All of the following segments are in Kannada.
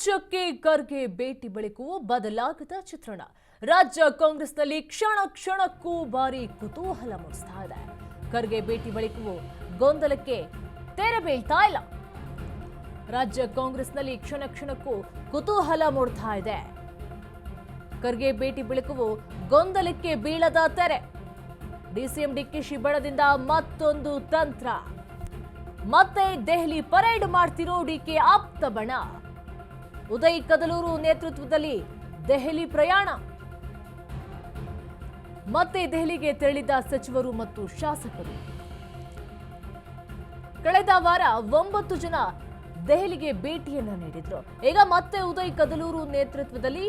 ರಾಜ್ಯಕ್ಕೆ ಖರ್ಗೆ ಭೇಟಿ ಬಳಿಕವೂ ಬದಲಾಗದ ಚಿತ್ರಣ. ರಾಜ್ಯ ಕಾಂಗ್ರೆಸ್ನಲ್ಲಿ ಕ್ಷಣ ಕ್ಷಣಕ್ಕೂ ಭಾರಿ ಕುತೂಹಲ ಮೂಡಿಸ್ತಾ ಇದೆ. ಖರ್ಗೆ ಭೇಟಿ ಬಳಿಕವೂ ಗೊಂದಲಕ್ಕೆ ತೆರೆ ಬೀಳ್ತಾ ಇಲ್ಲ. ರಾಜ್ಯ ಕಾಂಗ್ರೆಸ್ನಲ್ಲಿ ಕ್ಷಣ ಕ್ಷಣಕ್ಕೂ ಕುತೂಹಲ ಮೂಡ್ತಾ ಇದೆ. ಖರ್ಗೆ ಭೇಟಿ ಬಳಿಕವೂ ಗೊಂದಲಕ್ಕೆ ಬೀಳದ ತೆರೆ. ಡಿಸಿಎಂ ಡಿಕೆಶಿ ಶಿಬಣದಿಂದ ಮತ್ತೊಂದು ತಂತ್ರ. ಮತ್ತೆ ದೆಹಲಿ ಪರೇಡ್ ಮಾಡ್ತಿರೋ ಡಿಕೆ ಆಪ್ತ ಬಣ. ಉದಯ್ ಕದಲೂರು ನೇತೃತ್ವದಲ್ಲಿ ದೆಹಲಿ ಪ್ರಯಾಣ. ಮತ್ತೆ ದೆಹಲಿಗೆ ತೆರಳಿದ ಸಚಿವರು ಮತ್ತು ಶಾಸಕರು. ಕಳೆದ ವಾರ ಒಂಬತ್ತು ಜನ ದೆಹಲಿಗೆ ಭೇಟಿಯನ್ನ ನೀಡಿದ್ರು. ಈಗ ಮತ್ತೆ ಉದಯ್ ಕದಲೂರು ನೇತೃತ್ವದಲ್ಲಿ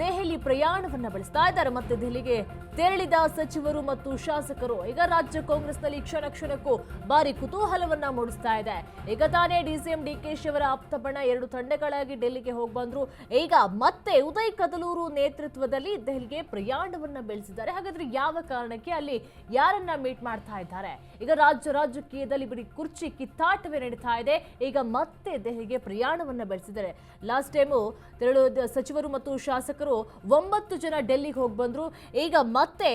ದೆಹಲಿ ಪ್ರಯಾಣವನ್ನ ಬೆಳೆಸ್ತಾ ಇದ್ದಾರೆ. ಮತ್ತೆ ದೆಹಲಿಗೆ ತೆರಳಿದ ಸಚಿವರು ಮತ್ತು ಶಾಸಕರು, ಈಗ ರಾಜ್ಯ ಕಾಂಗ್ರೆಸ್ನಲ್ಲಿ ಕ್ಷಣ ಕ್ಷಣಕ್ಕೂ ಭಾರಿ ಕುತೂಹಲವನ್ನ ಮೂಡಿಸ್ತಾ ಇದೆ. ಈಗ ತಾನೇ ಡಿಸಿಎಂ ಡಿಕೆಶಿ ಅವರ ಆಪ್ತ ಬಣ ಎರಡು ತಂಡಗಳಾಗಿ ಡೆಲ್ಲಿಗೆ ಹೋಗಿ ಬಂದ್ರು. ಈಗ ಮತ್ತೆ ಉದಯ್ ಕದಲೂರು ನೇತೃತ್ವದಲ್ಲಿ ದೆಹಲಿಗೆ ಪ್ರಯಾಣವನ್ನ ಬೆಳೆಸಿದ್ದಾರೆ. ಹಾಗಾದ್ರೆ ಯಾವ ಕಾರಣಕ್ಕೆ ಅಲ್ಲಿ ಯಾರನ್ನ ಮೀಟ್ ಮಾಡ್ತಾ ಇದ್ದಾರೆ? ಈಗ ರಾಜ್ಯ ರಾಜಕೀಯದಲ್ಲಿ ಬರೀ ಕುರ್ಚಿ ಕಿತ್ತಾಟವೇ ನಡೀತಾ ಇದೆ. ಈಗ ಮತ್ತೆ ದೆಹಲಿಗೆ ಪ್ರಯಾಣವನ್ನ ಬೆಳೆಸಿದ್ದಾರೆ. ಲಾಸ್ಟ್ ಟೈಮು ತೆರಳು ಸಚಿವರು ಮತ್ತು ಶಾಸಕರು ಒಂಬತ್ತು ಜನ ಡೆಲ್ಲಿಗೆ ಹೋಗಿ ಬಂದರು. ಈಗ ಮತ್ತೆ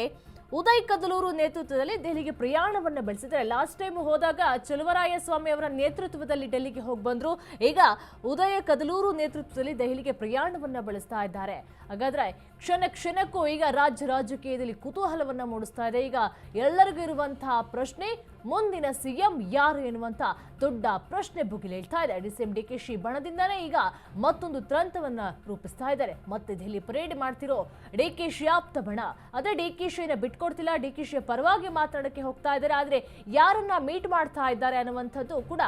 ಉದಯ್ ಕದಲೂರು ನೇತೃತ್ವದಲ್ಲಿ ದೆಹಲಿಗೆ ಪ್ರಯಾಣವನ್ನು ಬೆಳೆಸಿದ್ದಾರೆ. ಲಾಸ್ಟ್ ಟೈಮ್ ಹೋದಾಗ ಚಲುವರಾಯ ಸ್ವಾಮಿ ಅವರ ನೇತೃತ್ವದಲ್ಲಿ ಡೆಲ್ಲಿಗೆ ಹೋಗಿ ಬಂದರು. ಈಗ ಉದಯ ಕದಲೂರು ನೇತೃತ್ವದಲ್ಲಿ ದೆಹಲಿಗೆ ಪ್ರಯಾಣವನ್ನು ಬೆಳೆಸ್ತಾ ಇದ್ದಾರೆ. ಹಾಗಾದ್ರೆ ಕ್ಷಣ ಕ್ಷಣಕ್ಕೂ ಈಗ ರಾಜ್ಯ ರಾಜಕೀಯದಲ್ಲಿ ಕುತೂಹಲವನ್ನು ಮೂಡಿಸ್ತಾ ಇದೆ. ಈಗ ಎಲ್ಲರಿಗೂ ಇರುವಂತಹ ಪ್ರಶ್ನೆ, ಮುಂದಿನ ಸಿಎಂ ಯಾರು ಎನ್ನುವಂಥ ದೊಡ್ಡ ಪ್ರಶ್ನೆ ಭುಗಿಲೇಳ್ತಾ ಇದೆ. ಡಿಸಿಎಂ ಶಿ ಬಣದಿಂದಲೇ ಈಗ ಮತ್ತೊಂದು ತ್ರಂತವನ್ನ ರೂಪಿಸ್ತಾ ಇದ್ದಾರೆ. ಮತ್ತೆ ದೆಹಲಿ ಪರೇಡ್ ಮಾಡ್ತಿರೋ ಡಿ ಕೆ ಶಿ ಆಪ್ತ ಬಣ. ಅದೇ ಡಿಕೆಶಿನ ಬಿಟ್ಕೊಡ್ತಿಲ್ಲ, ಡಿ ಕೆ ಶಿಯ ಪರವಾಗಿ ಮಾತಾಡೋಕ್ಕೆ ಹೋಗ್ತಾ ಇದ್ದಾರೆ. ಆದರೆ ಯಾರನ್ನ ಮೀಟ್ ಮಾಡ್ತಾ ಇದ್ದಾರೆ ಅನ್ನುವಂಥದ್ದು ಕೂಡ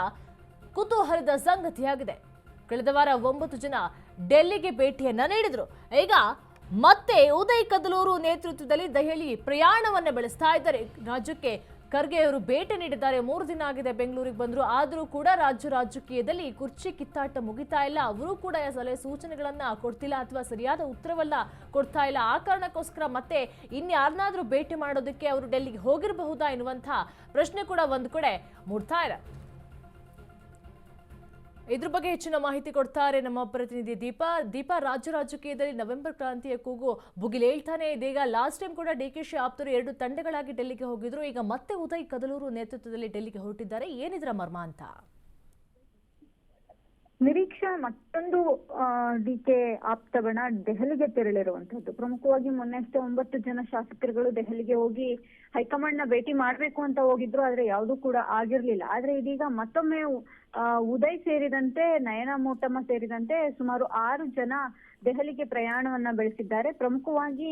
ಕುತೂಹಲದ ಸಂಗತಿಯಾಗಿದೆ. ಕಳೆದ ವಾರ ಒಂಬತ್ತು ಜನ ಡೆಲ್ಲಿಗೆ ಭೇಟಿಯನ್ನ ನೀಡಿದ್ರು. ಈಗ ಮತ್ತೆ ಉದಯ್ ಕದಲೂರು ನೇತೃತ್ವದಲ್ಲಿ ದೆಹಲಿ ಪ್ರಯಾಣವನ್ನು ಬೆಳೆಸ್ತಾ ಇದ್ದಾರೆ. ರಾಜ್ಯಕ್ಕೆ ಖರ್ಗೆ ಅವರು ಭೇಟಿ ನೀಡಿದ್ದಾರೆ. ಮೂರು ದಿನ ಆಗಿದೆ ಬೆಂಗಳೂರಿಗೆ ಬಂದರು. ಆದರೂ ಕೂಡ ರಾಜ್ಯ ರಾಜಕೀಯದಲ್ಲಿ ಕುರ್ಚಿ ಕಿತ್ತಾಟ ಮುಗಿತಾ ಇಲ್ಲ. ಅವರು ಕೂಡ ಸಲಹೆ ಸೂಚನೆಗಳನ್ನು ಕೊಡ್ತಿಲ್ಲ ಅಥವಾ ಸರಿಯಾದ ಉತ್ತರವಲ್ಲ ಕೊಡ್ತಾ ಇಲ್ಲ. ಆ ಕಾರಣಕ್ಕೋಸ್ಕರ ಮತ್ತೆ ಇನ್ಯಾರನ್ನಾದ್ರೂ ಭೇಟಿ ಮಾಡೋದಕ್ಕೆ ಅವರು ಡೆಲ್ಲಿಗೆ ಹೋಗಿರಬಹುದಾ ಎನ್ನುವಂಥ ಪ್ರಶ್ನೆ ಕೂಡ ಒಂದು ಕಡೆ ಮೂಡ್ತಾ ಇದೆ. ಇದ್ರ ಬಗ್ಗೆ ಹೆಚ್ಚಿನ ಮಾಹಿತಿ ಕೊಡ್ತಾರೆ ನಮ್ಮ ಪ್ರತಿನಿಧಿ ದೀಪಾ. ದೀಪಾ, ರಾಜ್ಯ ರಾಜಕೀಯದಲ್ಲಿ ನವೆಂಬರ್ ಕ್ರಾಂತಿಯ ಕೂಗು ಭುಗಿಲೇಳ್ತಾನೆ ಇದೆ. ಈಗ ಲಾಸ್ಟ್ ಟೈಮ್ ಕೂಡ ಡಿ ಕೆ ಶಿ ಆಪ್ತರು ಎರಡು ತಂಡಗಳಾಗಿ ಡೆಲ್ಲಿಗೆ ಹೋಗಿದ್ರು. ಈಗ ಮತ್ತೆ ಉದಯ್ ಕದಲೂರು ನೇತೃತ್ವದಲ್ಲಿ ಡೆಲ್ಲಿಗೆ ಹೊರಟಿದ್ದಾರೆ. ಏನಿದ್ರ ಮರ್ಮ ಅಂತ? ನಿರೀಕ್ಷಾ, ಮತ್ತೊಂದು ಡಿ ಕೆ ಆಪ್ತ ಬಣ ದೆಹಲಿಗೆ ತೆರಳಿರುವಂತದ್ದು. ಪ್ರಮುಖವಾಗಿ ಮೊನ್ನೆಷ್ಟೇ ಒಂಬತ್ತು ಜನ ಶಾಸಕರುಗಳು ದೆಹಲಿಗೆ ಹೋಗಿ ಹೈಕಮಾಂಡ್ನ ಭೇಟಿ ಮಾಡ್ಬೇಕು ಅಂತ ಹೋಗಿದ್ರು. ಆದ್ರೆ ಯಾವ್ದು ಕೂಡ ಆಗಿರ್ಲಿಲ್ಲ. ಆದ್ರೆ ಇದೀಗ ಮತ್ತೊಮ್ಮೆ ಉದಯ್ ಸೇರಿದಂತೆ ನಯನ ಮೋಟಮ್ಮ ಸೇರಿದಂತೆ ಸುಮಾರು ಆರು ಜನ ದೆಹಲಿಗೆ ಪ್ರಯಾಣವನ್ನ ಬೆಳೆಸಿದ್ದಾರೆ. ಪ್ರಮುಖವಾಗಿ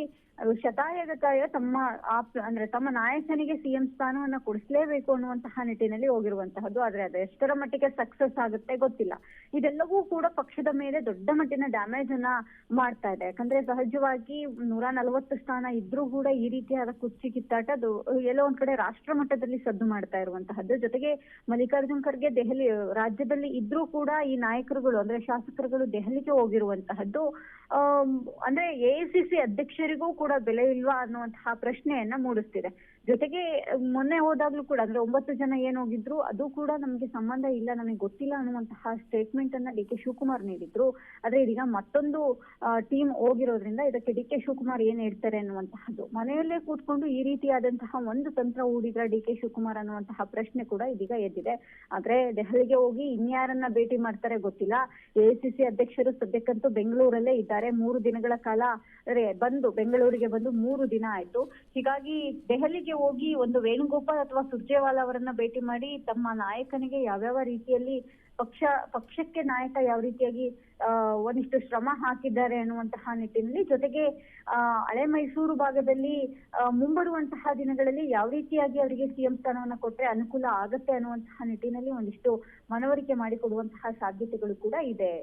ಶತಾಯಗತಾಯ ತಮ್ಮ ಆಪ್, ಅಂದ್ರೆ ತಮ್ಮ ನಾಯಕನಿಗೆ ಸಿಎಂ ಸ್ಥಾನವನ್ನ ಕೊಡಿಸಲೇಬೇಕು ಅನ್ನುವಂತಹ ನಿಟ್ಟಿನಲ್ಲಿ ಹೋಗಿರುವಂತಹದ್ದು. ಆದ್ರೆ ಅದು ಎಷ್ಟರ ಮಟ್ಟಿಗೆ ಸಕ್ಸಸ್ ಆಗುತ್ತೆ ಗೊತ್ತಿಲ್ಲ. ಇದೆಲ್ಲವೂ ಕೂಡ ಪಕ್ಷದ ಮೇಲೆ ದೊಡ್ಡ ಮಟ್ಟಿನ ಡ್ಯಾಮೇಜ್ ಅನ್ನ ಮಾಡ್ತಾ ಇದೆ. ಯಾಕಂದ್ರೆ ಸಹಜವಾಗಿ ನೂರ ನಲವತ್ತು ಸ್ಥಾನ ಇದ್ರೂ ಕೂಡ ಈ ರೀತಿಯಾದ ಕುರ್ಚಿ ಕಿತ್ತಾಟ ಅದು ಎಲ್ಲೋ ಒಂದ್ ಕಡೆ ರಾಷ್ಟ್ರ ಮಟ್ಟದಲ್ಲಿ ಸದ್ದು ಮಾಡ್ತಾ ಇರುವಂತಹದ್ದು. ಜೊತೆಗೆ ಮಲ್ಲಿಕಾರ್ಜುನ್ ಖರ್ಗೆ ದೆಹಲಿ ರಾಜ್ಯದಲ್ಲಿ ಇದ್ರೂ ಕೂಡ ಈ ನಾಯಕರುಗಳು, ಅಂದ್ರೆ ಶಾಸಕರುಗಳು ದೆಹಲಿಗೆ ಹೋಗಿರುವಂತಹದ್ದು ಅಂದ್ರೆ ಎಐಸಿಸಿ ಅಧ್ಯಕ್ಷರಿಗೂ ಕೂಡ ಬೆಲೆ ಇಲ್ವಾ ಅನ್ನುವಂತಹ ಪ್ರಶ್ನೆಯನ್ನ ಮೂಡಿಸ್ತಿದೆ. ಜೊತೆಗೆ ಮೊನ್ನೆ ಹೋದಾಗ್ಲೂ ಕೂಡ, ಅಂದ್ರೆ ಒಂಬತ್ತು ಜನ ಏನ್ ಹೋಗಿದ್ರು, ಅದು ಕೂಡ ನಮ್ಗೆ ಸಂಬಂಧ ಇಲ್ಲ, ನಮಗೆ ಗೊತ್ತಿಲ್ಲ ಅನ್ನುವಂತಹ ಸ್ಟೇಟ್ಮೆಂಟ್ ಅನ್ನ ಡಿ ಕೆ ಶಿವಕುಮಾರ್ ನೀಡಿದ್ರು. ಆದ್ರೆ ಇದೀಗ ಮತ್ತೊಂದು ಟೀಮ್ ಹೋಗಿರೋದ್ರಿಂದ ಇದಕ್ಕೆ ಡಿ ಕೆ ಶಿವಕುಮಾರ್ ಏನ್ ಹೇಳ್ತಾರೆ ಅನ್ನುವಂತಹದ್ದು. ಮನೆಯಲ್ಲೇ ಕೂತ್ಕೊಂಡು ಈ ರೀತಿಯಾದಂತಹ ಒಂದು ತಂತ್ರ ಹೂಡಿದ್ರ ಡಿ ಕೆ ಶಿವಕುಮಾರ್ ಅನ್ನುವಂತಹ ಪ್ರಶ್ನೆ ಕೂಡ ಇದೀಗ ಎದ್ದಿದೆ. ಆದ್ರೆ ದೆಹಲಿಗೆ ಹೋಗಿ ಇನ್ಯಾರನ್ನ ಭೇಟಿ ಮಾಡ್ತಾರೆ ಗೊತ್ತಿಲ್ಲ. ಎಐಸಿಸಿ ಅಧ್ಯಕ್ಷರು ಸದ್ಯಕ್ಕಂತೂ ಬೆಂಗಳೂರಲ್ಲೇ ಇದ್ದಾರೆ. ಮೂರು ದಿನಗಳ ಕಾಲ ಅಂದ್ರೆ ಬಂದು, ಬೆಂಗಳೂರಿಗೆ ಬಂದು ಮೂರು ದಿನ ಆಯ್ತು. ಹೀಗಾಗಿ ದೆಹಲಿಗೆ ಹೋಗಿ ಒಂದು ವೇಣುಗೋಪಾಲ್ ಅಥವಾ ಸುರ್ಜೇವಾಲಾ ಅವರನ್ನ ಭೇಟಿ ಮಾಡಿ ತಮ್ಮ ನಾಯಕನಿಗೆ ಯಾವ್ಯಾವ ರೀತಿಯಲ್ಲಿ ಪಕ್ಷ, ಪಕ್ಷಕ್ಕೆ ನಾಯಕ ಯಾವ ರೀತಿಯಾಗಿ ಒಂದಿಷ್ಟು ಶ್ರಮ ಹಾಕಿದ್ದಾರೆ ಅನ್ನುವಂತಹ ನಿಟ್ಟಿನಲ್ಲಿ ಜೊತೆಗೆ ಹಳೆ ಮೈಸೂರು ಭಾಗದಲ್ಲಿ ಮುಂಬರುವಂತಹ ದಿನಗಳಲ್ಲಿ ಯಾವ ರೀತಿಯಾಗಿ ಅವರಿಗೆ ಸಿಎಂ ಸ್ಥಾನವನ್ನ ಕೊಟ್ಟರೆ ಅನುಕೂಲ ಆಗತ್ತೆ ಅನ್ನುವಂತಹ ನಿಟ್ಟಿನಲ್ಲಿ ಒಂದಿಷ್ಟು ಮನವರಿಕೆ ಮಾಡಿಕೊಡುವಂತಹ ಸಾಧ್ಯತೆಗಳು ಕೂಡ ಇದೆ.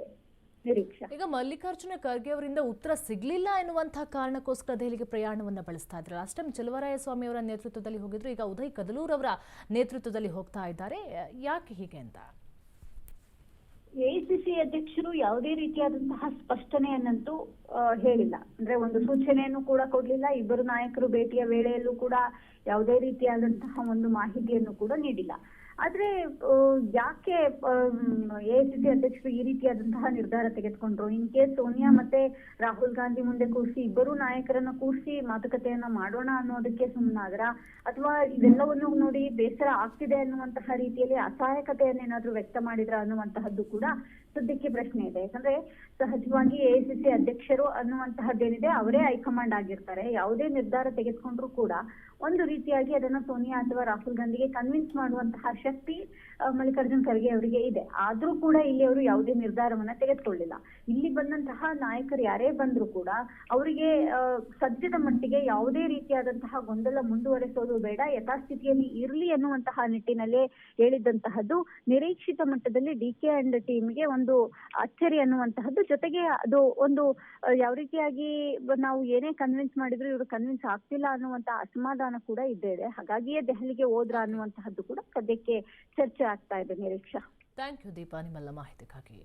ಈಗ ಮಲ್ಲಿಕಾರ್ಜುನ ಖರ್ಗೆ ಅವರಿಂದ ಉತ್ತರ ಸಿಗ್ಲಿಲ್ಲ ಎನ್ನುವಂತಹ ಕಾರಣಕ್ಕೋಸ್ಕರ ದೆಹಲಿಗೆ ಪ್ರಯಾಣವನ್ನ ಬಳಸ್ತಾ ಇದ್ರು. ಲಾಸ್ಟ್ ಟೈಮ್ ಚಲುವರಾಯ ಸ್ವಾಮಿ ಅವರ ನೇತೃತ್ವದಲ್ಲಿ ಹೋಗಿದ್ರು. ಈಗ ಉದಯ್ ಕದಲೂರ್ ಅವರ ನೇತೃತ್ವದಲ್ಲಿ ಹೋಗ್ತಾ ಇದ್ದಾರೆ. ಯಾಕೆ ಹೀಗೆ ಅಂತ? ಎಐಸಿಸಿ ಅಧ್ಯಕ್ಷರು ಯಾವುದೇ ರೀತಿಯಾದಂತಹ ಸ್ಪಷ್ಟನೆಯನ್ನಂತೂ ಹೇಳಿಲ್ಲ. ಅಂದ್ರೆ ಒಂದು ಸೂಚನೆಯನ್ನು ಕೂಡ ಕೊಡ್ಲಿಲ್ಲ. ಇಬ್ಬರು ನಾಯಕರು ಭೇಟಿಯ ವೇಳೆಯಲ್ಲೂ ಕೂಡ ಯಾವುದೇ ರೀತಿಯಾದಂತಹ ಒಂದು ಮಾಹಿತಿಯನ್ನು ಕೂಡ ನೀಡಿಲ್ಲ. ಆದ್ರೆ ಯಾಕೆ ಎಐಸಿಸಿ ಅಧ್ಯಕ್ಷರು ಈ ರೀತಿಯಾದಂತಹ ನಿರ್ಧಾರ ತೆಗೆದುಕೊಂಡ್ರು? ಇನ್ ಕೇಸ್ ಸೋನಿಯಾ ಮತ್ತೆ ರಾಹುಲ್ ಗಾಂಧಿ ಮುಂದೆ ಕೂರಿಸಿ ಇಬ್ಬರು ನಾಯಕರನ್ನ ಕೂರಿಸಿ ಮಾತುಕತೆಯನ್ನ ಮಾಡೋಣ ಅನ್ನೋದಕ್ಕೆ ಸುಮ್ಮನಾದ್ರ ಅಥವಾ ಇವೆಲ್ಲವನ್ನು ನೋಡಿ ಬೇಸರ ಆಗ್ತಿದೆ ಅನ್ನುವಂತಹ ರೀತಿಯಲ್ಲಿ ಅಸಹಾಯಕತೆಯನ್ನೇನಾದ್ರೂ ವ್ಯಕ್ತ ಮಾಡಿದ್ರ ಅನ್ನುವಂತಹದ್ದು ಕೂಡ ಸದ್ಯಕ್ಕೆ ಪ್ರಶ್ನೆ ಇದೆ. ಯಾಕಂದ್ರೆ ಸಹಜವಾಗಿ ಎಐಸಿಸಿ ಅಧ್ಯಕ್ಷರು ಅನ್ನುವಂತಹದ್ದೇನಿದೆ, ಅವರೇ ಹೈಕಮಾಂಡ್ ಆಗಿರ್ತಾರೆ. ಯಾವುದೇ ನಿರ್ಧಾರ ತೆಗೆದುಕೊಂಡ್ರು ಕೂಡ ಒಂದು ರೀತಿಯಾಗಿ ಅದನ್ನ ಸೋನಿಯಾ ಅಥವಾ ರಾಹುಲ್ ಗಾಂಧಿಗೆ ಕನ್ವಿನ್ಸ್ ಮಾಡುವಂತಹ ಶಕ್ತಿ ಮಲ್ಲಿಕಾರ್ಜುನ್ ಖರ್ಗೆ ಅವರಿಗೆ ಇದೆ. ಆದ್ರೂ ಕೂಡ ಇಲ್ಲಿ ಅವರು ಯಾವುದೇ ನಿರ್ಧಾರವನ್ನ ತೆಗೆದುಕೊಳ್ಳಿಲ್ಲ. ಇಲ್ಲಿ ಬಂದಂತಹ ನಾಯಕರು ಯಾರೇ ಬಂದ್ರು ಕೂಡ ಅವರಿಗೆ ಸದ್ಯದ ಮಟ್ಟಿಗೆ ಯಾವುದೇ ರೀತಿಯಾದಂತಹ ಗೊಂದಲ ಮುಂದುವರೆಸೋದು ಬೇಡ, ಯಥಾಸ್ಥಿತಿಯಲ್ಲಿ ಇರ್ಲಿ ಅನ್ನುವಂತಹ ನಿಟ್ಟಿನಲ್ಲೇ ಹೇಳಿದಂತಹದ್ದು ನಿರೀಕ್ಷಿತ ಮಟ್ಟದಲ್ಲಿ ಡಿ ಕೆ ಅಂಡ್ ಟೀಮ್ಗೆ ಒಂದು ಅಚ್ಚರಿ ಅನ್ನುವಂತಹದ್ದು. ಜೊತೆಗೆ ಅದು ಒಂದು ಯಾವ ರೀತಿಯಾಗಿ ನಾವು ಏನೇ ಕನ್ವಿನ್ಸ್ ಮಾಡಿದ್ರು ಇವರು ಕನ್ವಿನ್ಸ್ ಆಗ್ತಿಲ್ಲ ಅನ್ನುವಂತ ಅಸಮಾಧಾನ ಕೂಡ ಇದ್ದೇ ಇದೆ. ಹಾಗಾಗಿಯೇ ದೆಹಲಿಗೆ ಹೋದ್ರ ಅನ್ನುವಂತಹದ್ದು ಕೂಡ ಸದ್ಯಕ್ಕೆ ಚರ್ಚೆ ಆಗ್ತಾ ಇದೆ ನಿರೀಕ್ಷಾ. ಥ್ಯಾಂಕ್ ಯು ದೀಪಾ ನಿಮ್ಮೆಲ್ಲ ಮಾಹಿತಿಗಾಗಿ.